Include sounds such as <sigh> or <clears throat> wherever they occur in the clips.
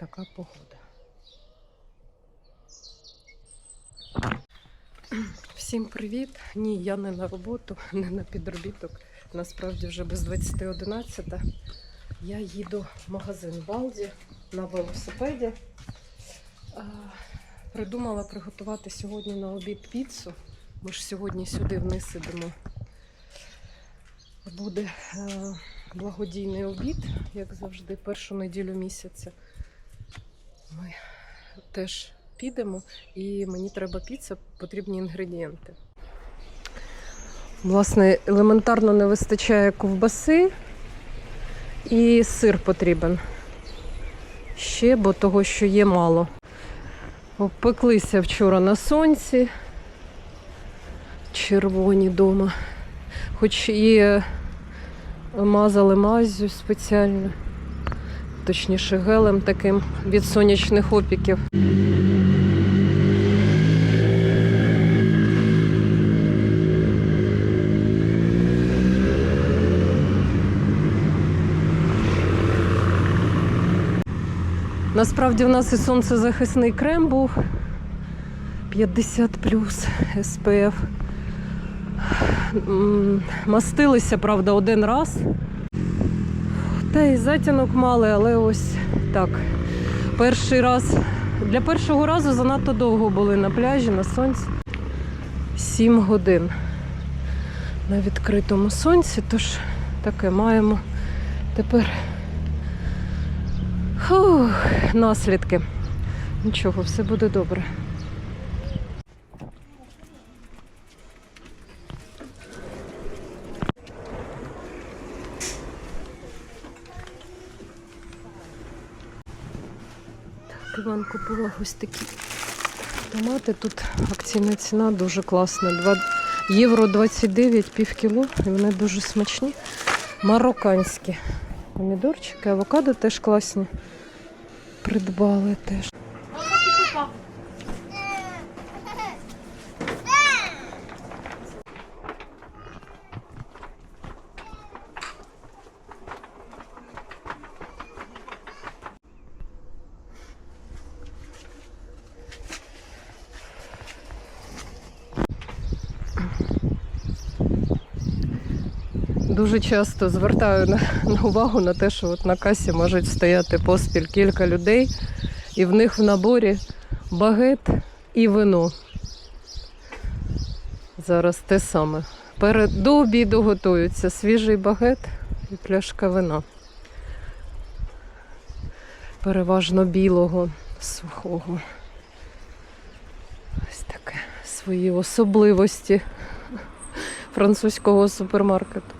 така погода. Всім привіт! Ні, я не на роботу, не на підробіток. Насправді вже без 20.11. Я їду в магазин Балді на велосипеді. Придумала приготувати сьогодні на обід піцу. Ми ж сьогодні сюди вниз ідемо. Буде е, благодійний обід, як завжди, першу неділю місяця. Ми теж підемо, і мені треба піца, потрібні інгредієнти. Власне, елементарно не вистачає ковбаси і сир потрібен. Ще, бо того, що є мало. Обпеклися вчора на сонці. Червоні дома. Хоч і мазали мазю спеціально, точніше гелем таким від сонячних опіків. Насправді в нас і сонцезахисний крем був 50 плюс SPF. Мастилися, правда, один раз. Та й затінок мали, але ось так. Перший раз. Для першого разу занадто довго були на пляжі, на сонці. Сім годин на відкритому сонці, тож таке маємо тепер Фух, наслідки. Нічого, все буде добре. Іван купував ось такі томати. Тут акційна ціна дуже класна. 2 євро 29 пів кіло. І вони дуже смачні. Марокканські помідорчики, авокадо теж класні. Придбали теж. Дуже часто звертаю на, на увагу на те, що от на касі можуть стояти поспіль кілька людей, і в них в наборі багет і вино. Зараз те саме. Перед до обіду готуються свіжий багет і пляшка вина. Переважно білого, сухого. Ось таке свої особливості французького супермаркету.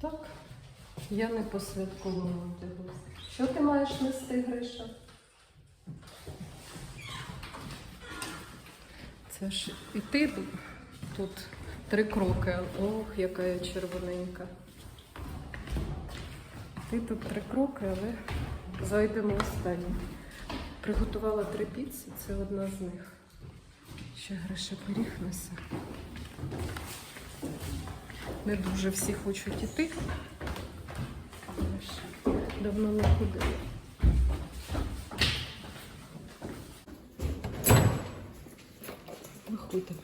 Так, я не по святковому одягусь. Що ти маєш нести, Гриша? Це ж і ти тут, три кроки. Ох, яка я червоненька. Ти тут три кроки, але зайдемо останнім. Приготувала три піци, це одна з них. Ще Гриша пиріг несе. Не дуже всі хочуть іти. Давно не ходили. Виходимо.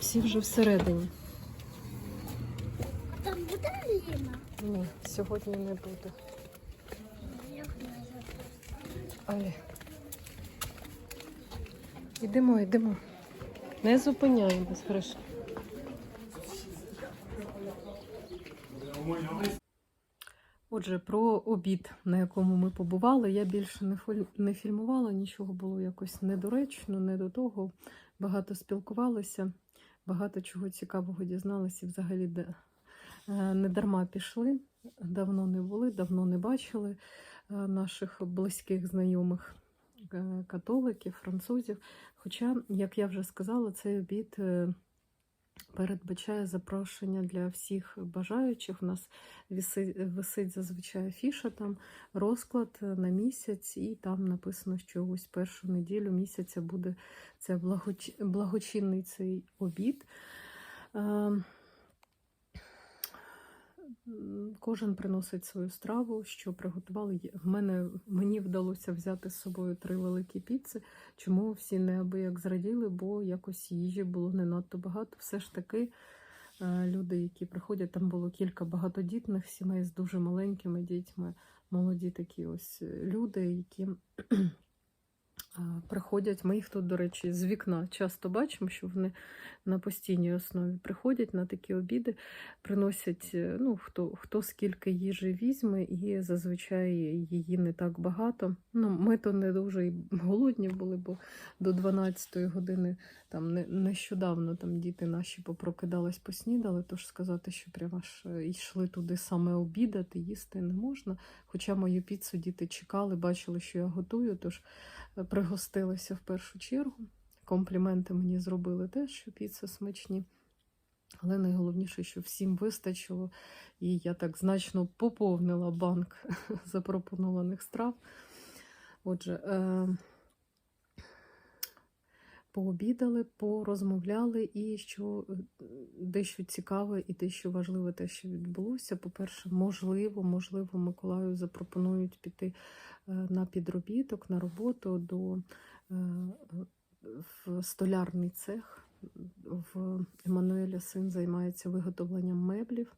Всі вже всередині. А Там буде Ліна? Ні, сьогодні не буде. Але. Йдемо, йдемо. Не зупиняємось, Гриша. Отже, про обід, на якому ми побували, я більше не, фоль- не фільмувала, нічого було якось недоречно, не до того. Багато спілкувалися, багато чого цікавого дізналися. Взагалі де, е, не дарма пішли, давно не були, давно не бачили е, наших близьких знайомих е, католиків, французів. Хоча, як я вже сказала, цей обід передбачає запрошення для всіх бажаючих. У нас висить, висить зазвичай фіша, там розклад на місяць, і там написано, що ось першу неділю місяця буде це благоч... благочинний цей обід. Кожен приносить свою страву, що приготували. В мене мені вдалося взяти з собою три великі піци. Чому всі неабияк зраділи, бо якось їжі було не надто багато. Все ж таки, е, люди, які приходять, там було кілька багатодітних сімей з дуже маленькими дітьми, молоді такі ось е, люди, які приходять. Ми їх тут, до речі, з вікна часто бачимо, що вони на постійній основі приходять на такі обіди, приносять е, ну, хто, хто скільки їжі візьме, і зазвичай її не так багато. Ну, ми то не дуже голодні були, бо до 12-ї години там не, нещодавно там діти наші попрокидались, поснідали, тож сказати, що прямо аж е, йшли туди саме обідати, їсти не можна. Хоча мою піцу діти чекали, бачили, що я готую, тож пригостилися в першу чергу. Компліменти мені зробили теж, що піца смачні. Але найголовніше, що всім вистачило, і я так значно поповнила банк <laughs> запропонованих страв. Отже, е- пообідали, порозмовляли, і що е, дещо цікаве і дещо важливе те, що відбулося. По-перше, можливо, можливо, Миколаю запропонують піти на підробіток, на роботу до е, в столярний цех. В Еммануеля син займається виготовленням меблів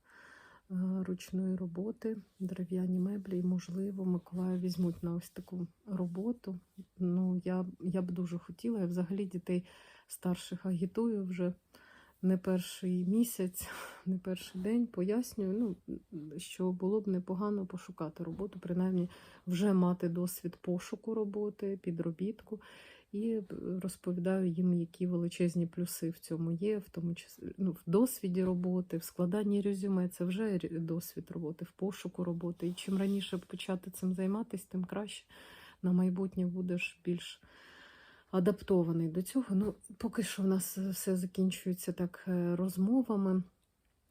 е, ручної роботи, дерев'яні меблі, і, можливо, Миколая візьмуть на ось таку роботу. Ну, я, я б дуже хотіла. Я взагалі дітей старших агітую вже не перший місяць, <laughs> не перший день. Пояснюю, ну, що було б непогано пошукати роботу, принаймні вже мати досвід пошуку роботи, підробітку. І розповідаю їм, які величезні плюси в цьому є, в тому числі ну, в досвіді роботи, в складанні резюме. Це вже досвід роботи, в пошуку роботи. І чим раніше почати цим займатися, тим краще на майбутнє будеш більш адаптований до цього. Ну, поки що в нас все закінчується так е, розмовами,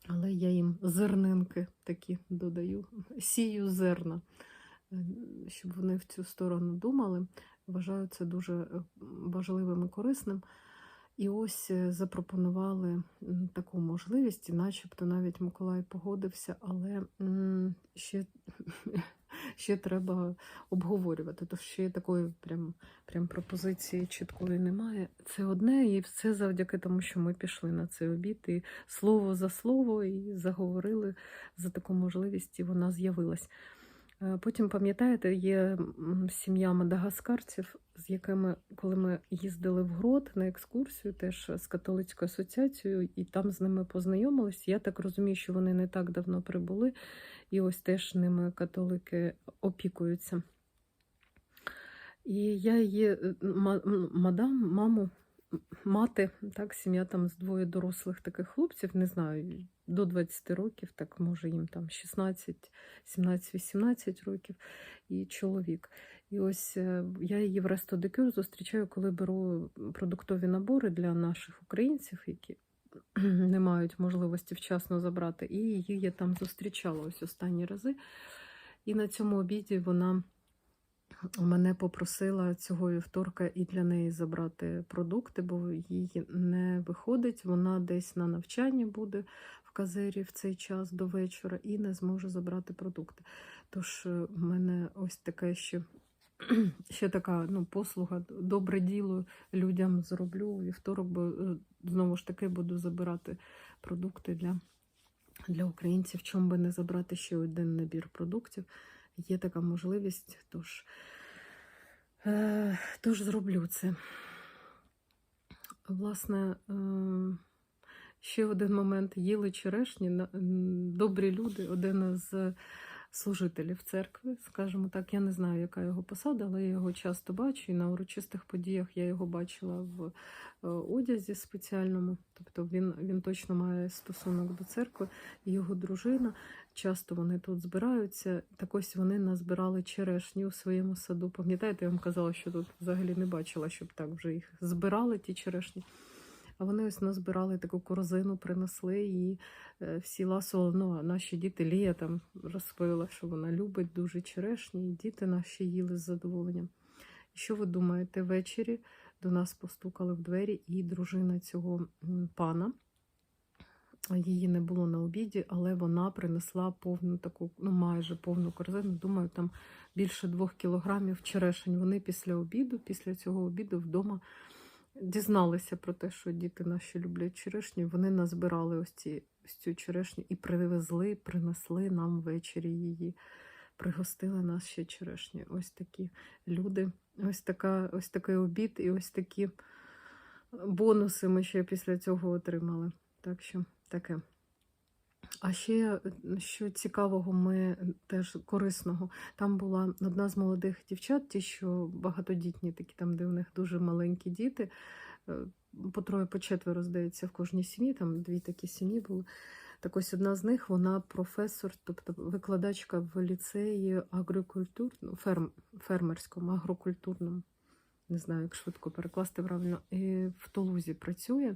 але я їм зернинки такі додаю, сію зерна, е, щоб вони в цю сторону думали. Вважаю це дуже е, важливим і корисним. І ось е, запропонували таку можливість, і начебто навіть Миколай погодився, але ще, ще треба обговорювати. Тож ще такої прям, прям пропозиції чіткої немає. Це одне, і все завдяки тому, що ми пішли на цей обід, і слово за слово, і заговорили за таку можливість, і вона з'явилась. Е, Потім, пам'ятаєте, є сім'я мадагаскарців, з якими, коли ми їздили в Грот на екскурсію, теж з католицькою асоціацією, і там з ними познайомились. Я так розумію, що вони не так давно прибули, і ось теж ними католики опікуються. І я її, е, мадам, маму, мати, так, сім'я там з двоє дорослих таких хлопців, не знаю, до 20 років, так може їм там 16, 17-18 років, і чоловік. І ось е, я її в Ресто Декюр зустрічаю, коли беру продуктові набори для наших українців, які не мають можливості вчасно забрати. І її я там зустрічала ось останні рази. І на цьому обіді вона мене попросила цього вівторка і для неї забрати продукти, бо їй не виходить. Вона десь на навчанні буде в казері в цей час до вечора і не зможе забрати продукти. Тож е, в мене ось таке ще, <clears throat> ще така ну, послуга, добре діло людям зроблю у вівторок, бо е, знову ж таки буду забирати продукти для, для українців. Чому би не забрати ще один набір продуктів? Є така можливість, тож, е, тож зроблю це. Власне, е, ще один момент. Їли черешні. Добрі люди, один з служителів церкви, скажімо так. Я не знаю, яка його посада, але я його часто бачу. І на урочистих подіях я його бачила в е, одязі спеціальному. Тобто він, він точно має стосунок до церкви, його дружина. Часто вони тут збираються. Так ось вони назбирали черешні у своєму саду. Пам'ятаєте, я вам казала, що тут взагалі не бачила, щоб так вже їх збирали, ті черешні. Вони ось назбирали таку корзину, принесли і е, всі ласували. Ну, наші діти Лія там розповіла, що вона любить дуже черешні, і діти наші їли з задоволенням. І що ви думаєте, ввечері до нас постукали в двері, і дружина цього пана. Її не було на обіді, але вона принесла повну таку, ну майже повну корзину. Думаю, там більше двох кілограмів черешень. Вони після обіду, після цього обіду вдома дізналися про те, що діти наші люблять черешню. Вони назбирали ось, ці, ось цю черешню і привезли, принесли нам ввечері її. Пригостили нас ще черешні. Ось такі люди, ось, така, ось такий обід і ось такі бонуси ми ще після цього отримали. Так що таке. А ще що цікавого, ми теж корисного. Там була одна з молодих дівчат, ті, що багатодітні, такі там, де в них дуже маленькі діти. е, По троє, по четверо, здається, в кожній сім'ї, там дві такі сім'ї були. Так ось одна з них, вона професор, тобто викладачка в ліцеї агрокультур, ну, ферм, фермерському, агрокультурному, не знаю, як швидко перекласти правильно, і в Тулузі працює.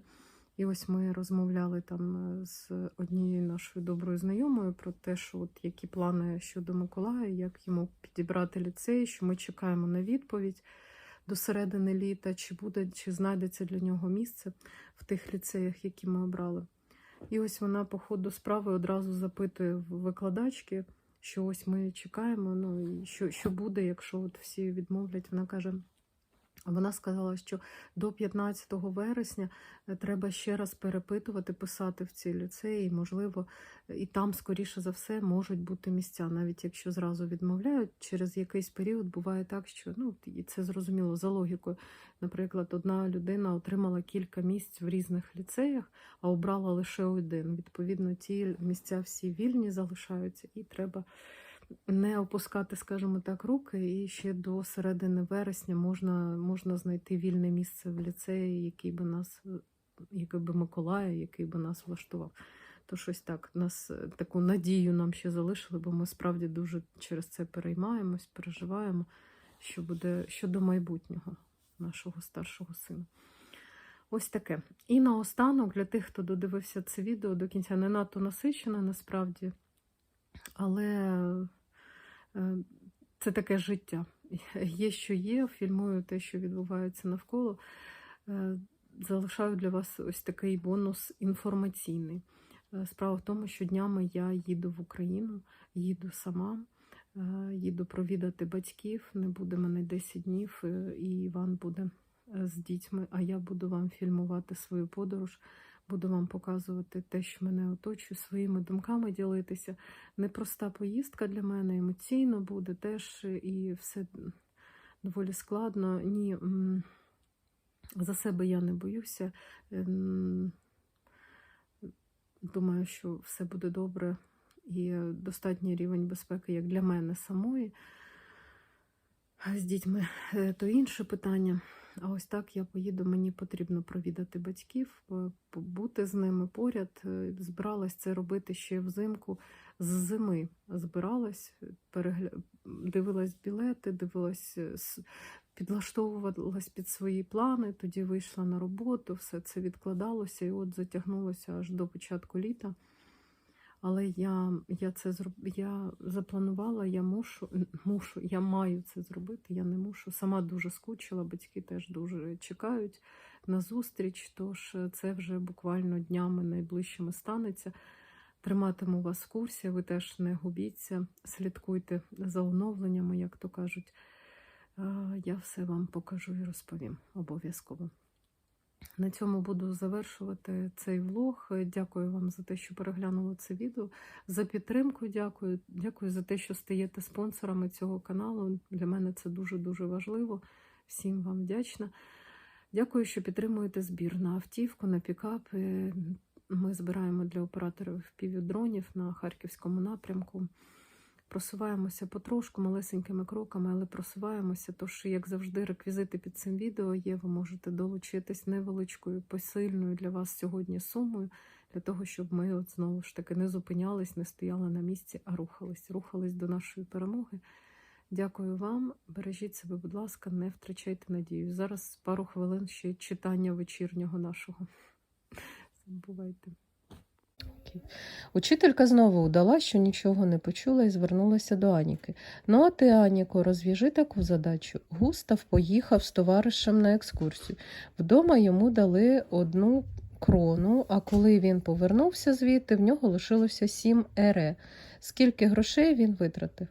І ось ми розмовляли там е, з однією нашою доброю знайомою про те, що от які плани щодо Миколая, як йому підібрати ліцей, що ми чекаємо на відповідь до середини літа, чи буде, чи знайдеться для нього місце в тих ліцеях, які ми обрали. І ось вона по ходу справи одразу запитує в викладачки, що ось ми чекаємо. Ну і що, що буде, якщо от всі відмовлять. Вона каже. Вона сказала, що до 15 вересня е, треба ще раз перепитувати, писати в ці ліцеї, можливо, і там, скоріше за все, можуть бути місця, навіть якщо зразу відмовляють, через якийсь період буває так, що ну і це зрозуміло за логікою. Наприклад, одна людина отримала кілька місць в різних ліцеях, а обрала лише один. Відповідно, ті місця всі вільні залишаються, і треба не опускати, скажімо так, руки, і ще до середини вересня можна, можна знайти вільне місце в ліцеї, який би нас, який Миколая, який би нас влаштував. То щось так, нас таку надію нам ще залишили, бо ми справді дуже через це переймаємось, переживаємо, що буде щодо майбутнього нашого старшого сина. Ось таке. І наостанок, для тих, хто додивився це відео до кінця, не надто насичене насправді, але е, це таке життя. <laughs> Є, що є, фільмую те, що відбувається навколо. Е, Залишаю для вас ось такий бонус інформаційний. Е, Справа в тому, що днями я їду в Україну, їду сама, їду провідати батьків. Не буде мене 10 днів, і Іван буде з дітьми, а я буду вам фільмувати свою подорож, буду вам показувати те, що мене оточує, своїми думками ділитися. Непроста поїздка для мене, емоційно буде теж, і все доволі складно. Ні, за себе я не боюся. Ем, Думаю, що все буде добре і достатній рівень безпеки, як для мене самої. А З дітьми е, то інше питання. А ось так я поїду, мені потрібно провідати батьків, по- побути з ними поряд. Е, Збиралась це робити ще взимку. З зими збиралась, перегля... дивилась білети, дивилась, е, підлаштовувалась під свої плани, тоді вийшла на роботу, все це відкладалося і от затягнулося аж до початку літа. Але я, я це зроб... я запланувала, я мушу, мушу, я маю це зробити, я не мушу. Сама дуже скучила, батьки теж дуже чекають на зустріч, тож це вже буквально днями найближчими станеться. Триматиму вас в курсі, ви теж не губіться, слідкуйте за оновленнями, як то кажуть. Я все вам покажу і розповім обов'язково. На цьому буду завершувати цей влог. Дякую вам за те, що переглянули це відео. За підтримку дякую. Дякую за те, що стаєте спонсорами цього каналу. Для мене це дуже-дуже важливо. Всім вам вдячна. Дякую, що підтримуєте збір на автівку, на пікап. Е, Ми збираємо для операторів півдронів на харківському напрямку. Просуваємося потрошку, малесенькими кроками, але просуваємося. Тож, як завжди, реквізити під цим відео є. Ви можете долучитись невеличкою, посильною для вас сьогодні сумою, для того, щоб ми от знову ж таки не зупинялись, не стояли на місці, а рухались. Рухались до нашої перемоги. Дякую вам. Бережіть себе, будь ласка, не втрачайте надію. Зараз пару хвилин ще читання вечірнього нашого. <laughs> Бувайте. Учителька знову удала, що нічого не почула і звернулася до Аніки. Ну, а ти, Аніко, розв'яжи таку задачу. Густав поїхав з товаришем на екскурсію. Вдома йому дали одну крону, а коли він повернувся звідти, в нього лишилося сім ере. Скільки грошей він витратив?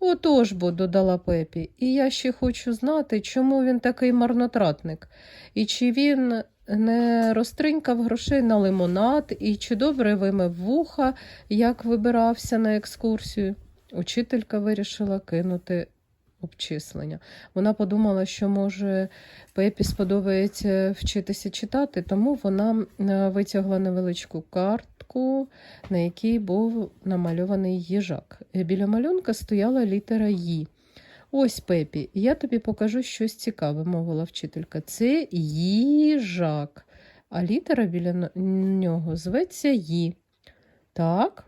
Отож бо, додала Пепі, і я ще хочу знати, чому він такий марнотратник, і чи він не розтринькав грошей на лимонад, і чи добре вимив вуха, як вибирався на екскурсію. Учителька вирішила кинути обчислення. Вона подумала, що може Пепі сподобається вчитися читати, тому вона е, витягла невеличку картку, на якій був намальований їжак. Біля малюнка стояла літера «Ї». Ось, Пепі, я тобі покажу щось цікаве, мовила вчителька. Це їжак, а літера біля нього зветься «Ї». Так,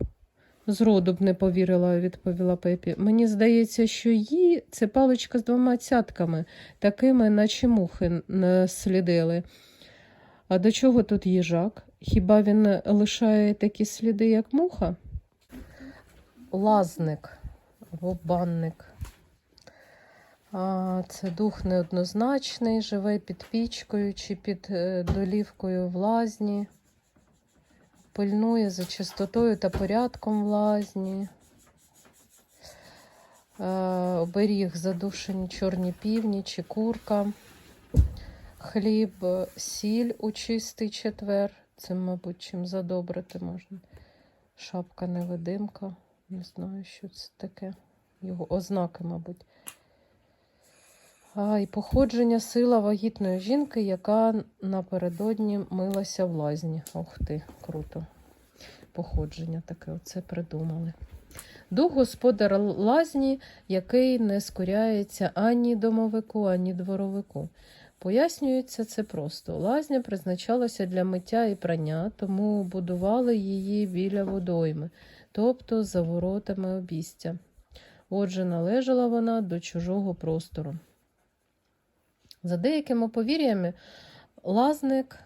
зроду б не повірила, відповіла Пепі. Мені здається, що «Ї» – це паличка з двома цятками, такими, наче мухи слідили. А до чого тут їжак? Хіба він лишає такі сліди, як муха? Лазник або банник. Це дух неоднозначний, живе під пічкою чи під е, долівкою в лазні, пильнує за чистотою та порядком в лазні. Е, оберіг задушені чорні півні чи курка. Хліб, е, сіль у чистий четвер. Це, мабуть, чим задобрити можна. Шапка невидимка. Не знаю, що це таке. Його ознаки, мабуть. І походження сила вагітної жінки, яка напередодні милася в лазні. Ох ти, круто. Походження таке, оце придумали. Дух господар лазні, який не скоряється ані домовику, ані дворовику. Пояснюється це просто. Лазня призначалася для миття і прання, тому будували її біля водойми, тобто за воротами обістя. Отже, належала вона до чужого простору. За деякими повір'ями, лазник,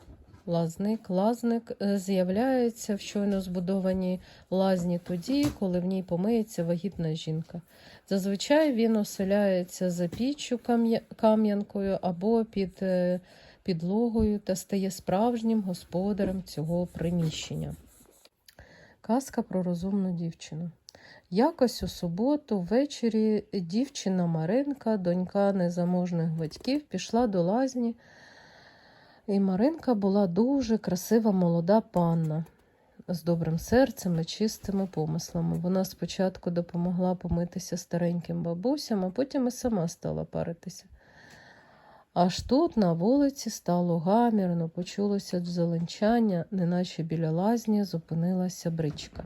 лазник, лазник е, з'являється в щойно збудованій лазні тоді, коли в ній помиється вагітна жінка. Зазвичай він оселяється за піччю кам'янкою або під е, підлогою та стає справжнім господарем цього приміщення. Казка про розумну дівчину. Якось у суботу ввечері дівчина Маринка, донька незаможних батьків, пішла до лазні. І Маринка була дуже красива молода панна з добрим серцем і чистими помислами. Вона спочатку допомогла помитися стареньким бабусям, а потім і сама стала паритися. Аж тут на вулиці стало гамірно, почулося дзеленчання, неначе біля лазні зупинилася бричка.